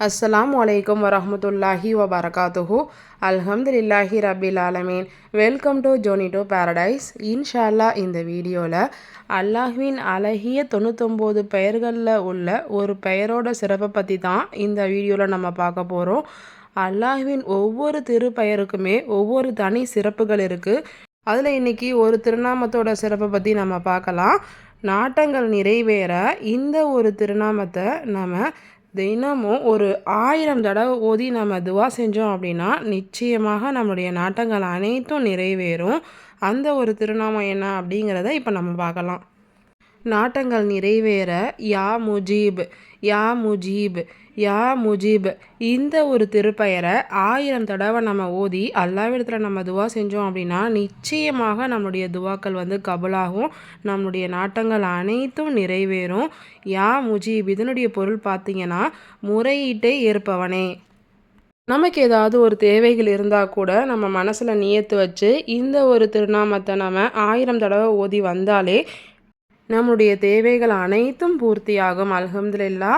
அஸ்லாம் அலைக்கும் வரமத்துல்லாஹி வபரகாத்துஹு அல்ஹம்துலில்லாஹி ரபில் ஆலமீன் வெல்கம் டு ஜோனிடோ பேரடைஸ் இன்ஷால்லா இந்த வீடியோவில் அல்லாஹ்வின் அழகிய தொண்ணூத்தொம்போது பெயர்களில் உள்ள ஒரு பெயரோட சிறப்பை பற்றி தான் இந்த வீடியோவில் நம்ம பார்க்க போகிறோம் அல்லாஹ்வின் ஒவ்வொரு திருப்பெயருக்குமே ஒவ்வொரு தனி சிறப்புகள் இருக்குது அதில் இன்னைக்கு ஒரு திருநாமத்தோட சிறப்பை பற்றி நம்ம பார்க்கலாம். நாட்டங்கள் நிறைவேற இந்த ஒரு திருநாமத்தை நம்ம தினமும் ஒரு ஆயிரம் தடவை ஓதி நம்ம துவா செஞ்சோம் அப்படின்னா நிச்சயமாக நம்மளுடைய நாட்டங்கள் அனைத்தும் நிறைவேறும். அந்த ஒரு திருநாமம் என்ன அப்படிங்கிறத இப்போ நம்ம பார்க்கலாம். நாட்டங்கள் நிறைவேற யா முஜீப் யா முஜீப் யா முஜீப். இந்த ஒரு திருப்பெயரை ஆயிரம் தடவை நம்ம ஓதி அல்லாவிடத்தில் நம்ம துவா செஞ்சோம் அப்படின்னா நிச்சயமாக நம்மளுடைய துவாக்கள் வந்து கபலாகும். நம்மளுடைய நாட்டங்கள் அனைத்தும் நிறைவேறும். யா முஜீப் இதனுடைய பொருள் பார்த்தீங்கன்னா முறையீட்டை ஏற்பவனே. நமக்கு ஏதாவது ஒரு தேவைகள் இருந்தால் கூட நம்ம மனசில் நியத்து வச்சு இந்த ஒரு திருநாமத்தை நம்ம ஆயிரம் தடவை ஓதி வந்தாலே நம்முடைய தேவைகள் அனைத்தும் பூர்த்தியாகும். அலகம்துல்லா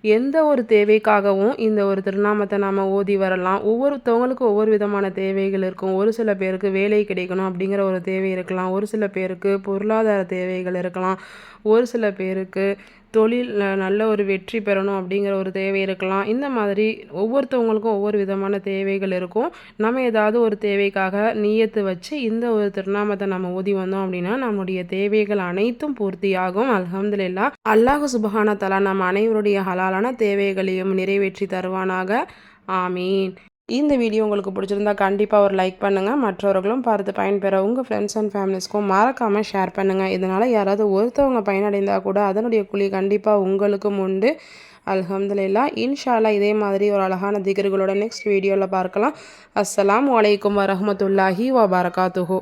எந்த ஒரு தேவைக்காகவும் இந்த ஒரு திருநாமத்தை நாம் ஓதி வரலாம். ஒவ்வொருத்தவங்களுக்கும் ஒவ்வொரு விதமான தேவைகள் இருக்கும். ஒரு சில பேருக்கு வேலை கிடைக்கணும் அப்படிங்கிற ஒரு தேவை இருக்கலாம். ஒரு சில பேருக்கு பொருளாதார தேவைகள் இருக்கலாம். ஒரு சில பேருக்கு தொழிலில் நல்ல ஒரு வெற்றி பெறணும் அப்படிங்கிற ஒரு தேவை இருக்கலாம். இந்த மாதிரி ஒவ்வொருத்தவங்களுக்கும் ஒவ்வொரு விதமான தேவைகள் இருக்கும். நம்ம ஏதாவது ஒரு தேவைக்காக நீயத்து வச்சு இந்த ஒரு திருநாமத்தை நம்ம ஓதி வந்தோம் அப்படின்னா நம்முடைய தேவைகள் அனைத்தும் பூர்த்தியாகும். அலமதுல்லா அல்லாஹு சுபஹான தலா நம்ம அனைவருடைய ஹலாலான தேவைகளையும் நிறைவேற்றி தருவானாக. ஆமீன். இந்த வீடியோ உங்களுக்கு பிடிச்சிருந்தா கண்டிப்பாக ஒரு லைக் பண்ணுங்கள் மற்றவர்களும் பார்த்து பயன்பெற உங்கள் ஃப்ரெண்ட்ஸ் அண்ட் ஃபேமிலிஸ்க்கும் மறக்காமல் ஷேர் பண்ணுங்கள் இதனால் யாராவது ஒருத்தவங்க பயனடைந்தால் கூட அதனுடைய குழி கண்டிப்பாக உங்களுக்கும் உண்டு. அலமதுல்லா இன்ஷால்லா இதே மாதிரி ஒரு அழகான திகர்களோட நெக்ஸ்ட் வீடியோவில் பார்க்கலாம். அஸ்லாம் வலைக்கம் வரமத்துல்லாஹி வபரகாத்துஹூ.